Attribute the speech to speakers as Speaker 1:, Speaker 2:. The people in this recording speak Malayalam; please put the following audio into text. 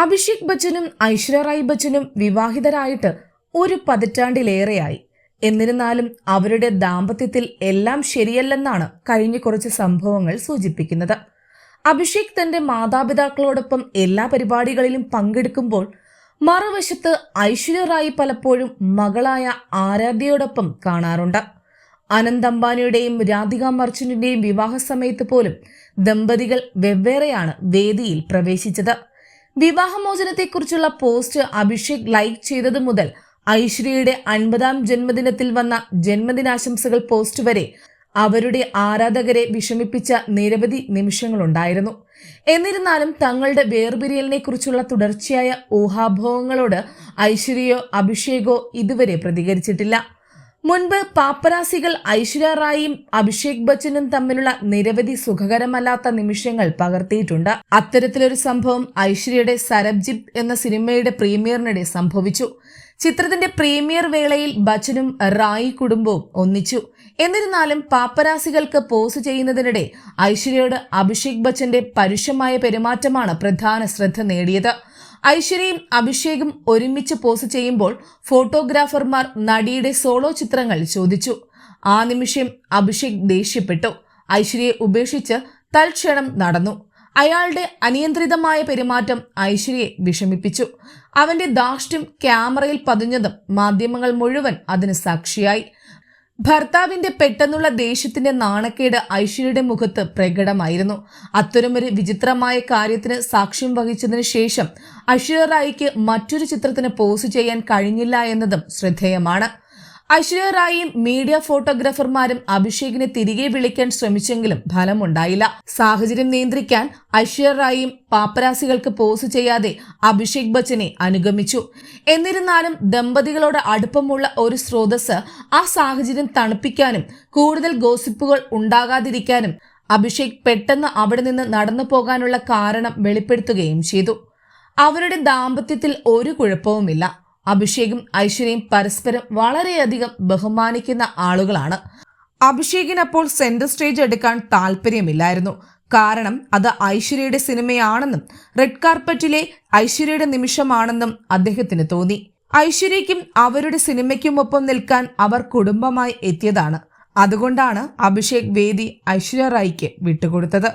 Speaker 1: അഭിഷേക് ബച്ചനും ഐശ്വര്യ റായ് ബച്ചനും വിവാഹിതരായിട്ട് ഒരു പതിറ്റാണ്ടിലേറെയായി. എന്നിരുന്നാലും അവരുടെ ദാമ്പത്യത്തിൽ എല്ലാം ശരിയല്ലെന്നാണ് കഴിഞ്ഞ കുറച്ച് സംഭവങ്ങൾ സൂചിപ്പിക്കുന്നത്. അഭിഷേക് തന്റെ മാതാപിതാക്കളോടൊപ്പം എല്ലാ പരിപാടികളിലും പങ്കെടുക്കുമ്പോൾ മറുവശത്ത് ഐശ്വര്യ റായി പലപ്പോഴും മകളായ ആരാധ്യയോടൊപ്പം കാണാറുണ്ട്. അനന്ത് അംബാനിയുടെയും രാധിക മർച്ചന്റിന്റെയും വിവാഹ സമയത്ത് പോലും ദമ്പതികൾ വെവ്വേറെയാണ് വേദിയിൽ പ്രവേശിച്ചത്. വിവാഹമോചനത്തെക്കുറിച്ചുള്ള പോസ്റ്റ് അഭിഷേക് ലൈക്ക് ചെയ്തത് മുതൽ ഐശ്വര്യയുടെ അൻപതാം ജന്മദിനത്തിൽ വന്ന ജന്മദിനാശംസകൾ പോസ്റ്റ് വരെ അവരുടെ ആരാധകരെ വിഷമിപ്പിച്ച നിരവധി നിമിഷങ്ങളുണ്ടായിരുന്നു. എന്നിരുന്നാലും തങ്ങളുടെ വേർപിരിയലിനെ കുറിച്ചുള്ള തുടർച്ചയായ ഊഹാഭോഹങ്ങളോട് ഐശ്വര്യയോ അഭിഷേകോ ഇതുവരെ പ്രതികരിച്ചിട്ടില്ല. മുൻപ് പാപ്പരാസികൾ ഐശ്വര്യ റായിയും അഭിഷേക് ബച്ചനും തമ്മിലുള്ള നിരവധി സുഖകരമല്ലാത്ത നിമിഷങ്ങൾ പകർത്തിയിട്ടുണ്ട്. അത്തരത്തിലൊരു സംഭവം ഐശ്വര്യയുടെ സരബ്ജിത്ത് എന്ന സിനിമയുടെ പ്രീമിയറിനിടെ സംഭവിച്ചു. ചിത്രത്തിന്റെ പ്രീമിയർ വേളയിൽ ബച്ചനും റായി കുടുംബവും ഒന്നിച്ചു. എന്നിരുന്നാലും പാപ്പരാസികൾക്ക് പോസ് ചെയ്യുന്നതിനിടെ ഐശ്വര്യയോട് അഭിഷേക് ബച്ചന്റെ പരുഷമായ പെരുമാറ്റമാണ് പ്രധാന ശ്രദ്ധ നേടിയത്. ഐശ്വര്യയും അഭിഷേകും ഒരുമിച്ച് പോസ് ചെയ്യുമ്പോൾ ഫോട്ടോഗ്രാഫർമാർ നടിയുടെ സോളോ ചിത്രങ്ങൾ ചോദിച്ചു. ആ നിമിഷം അഭിഷേക് ദേഷ്യപ്പെട്ടു. ഐശ്വര്യയെ ഉപേക്ഷിച്ച് തൽക്ഷണം നടന്നു. അയാളുടെ അനിയന്ത്രിതമായ പെരുമാറ്റം ഐശ്വര്യയെ വിഷമിപ്പിച്ചു. അവന്റെ ദാഷ്ട്യം ക്യാമറയിൽ പതിഞ്ഞതും മാധ്യമങ്ങൾ മുഴുവൻ അതിന് സാക്ഷിയായി. ഭർത്താവിന്റെ പെട്ടെന്നുള്ള ദേഷ്യത്തിന്റെ നാണക്കേട് ഐശ്വര്യയുടെ മുഖത്ത് പ്രകടമായിരുന്നു. അത്തരമൊരു വിചിത്രമായ കാര്യത്തിന് സാക്ഷ്യം വഹിച്ചതിന് ശേഷം ഐശ്വര്യ റായിക്ക് മറ്റൊരു ചിത്രത്തിന് പോസ് ചെയ്യാൻ കഴിഞ്ഞില്ല എന്നതും ശ്രദ്ധേയമാണ്. ഐശ്വര്യ റായിയും മീഡിയ ഫോട്ടോഗ്രാഫർമാരും അഭിഷേകിനെ തിരികെ വിളിക്കാൻ ശ്രമിച്ചെങ്കിലും ഫലമുണ്ടായില്ല. സാഹചര്യം നിയന്ത്രിക്കാൻ ഐശ്വര്യ റായിയും പാപ്പരാസികൾക്ക് പോസ് ചെയ്യാതെ അഭിഷേക് ബച്ചനെ അനുഗമിച്ചു. എന്നിരുന്നാലും ദമ്പതികളോട് അടുപ്പമുള്ള ഒരു സ്രോതസ് ആ സാഹചര്യം തണുപ്പിക്കാനും കൂടുതൽ ഗോസിപ്പുകൾ ഉണ്ടാകാതിരിക്കാനും അഭിഷേക് പെട്ടെന്ന് അവിടെ നിന്ന് നടന്നു പോകാനുള്ള കാരണം വെളിപ്പെടുത്തുകയും ചെയ്തു. അവരുടെ ദാമ്പത്യത്തിൽ ഒരു കുഴപ്പവുമില്ല. അഭിഷേകും ഐശ്വര്യയും പരസ്പരം വളരെയധികം ബഹുമാനിക്കുന്ന ആളുകളാണ്. അഭിഷേകിന് അപ്പോൾ സെന്റർ സ്റ്റേജ് എടുക്കാൻ താല്പര്യമില്ലായിരുന്നു കാരണം അത് ഐശ്വര്യയുടെ സിനിമയാണെന്നും റെഡ് കാർപ്പറ്റിലെ ഐശ്വര്യയുടെ നിമിഷമാണെന്നും അദ്ദേഹത്തിന് തോന്നി. ഐശ്വര്യയ്ക്കും അവരുടെ സിനിമയ്ക്കുമൊപ്പം നിൽക്കാൻ അവർ കുടുംബമായി എത്തിയതാണ്. അതുകൊണ്ടാണ് അഭിഷേക് വേദി ഐശ്വര്യ റായിക്ക് വിട്ടുകൊടുത്തത്.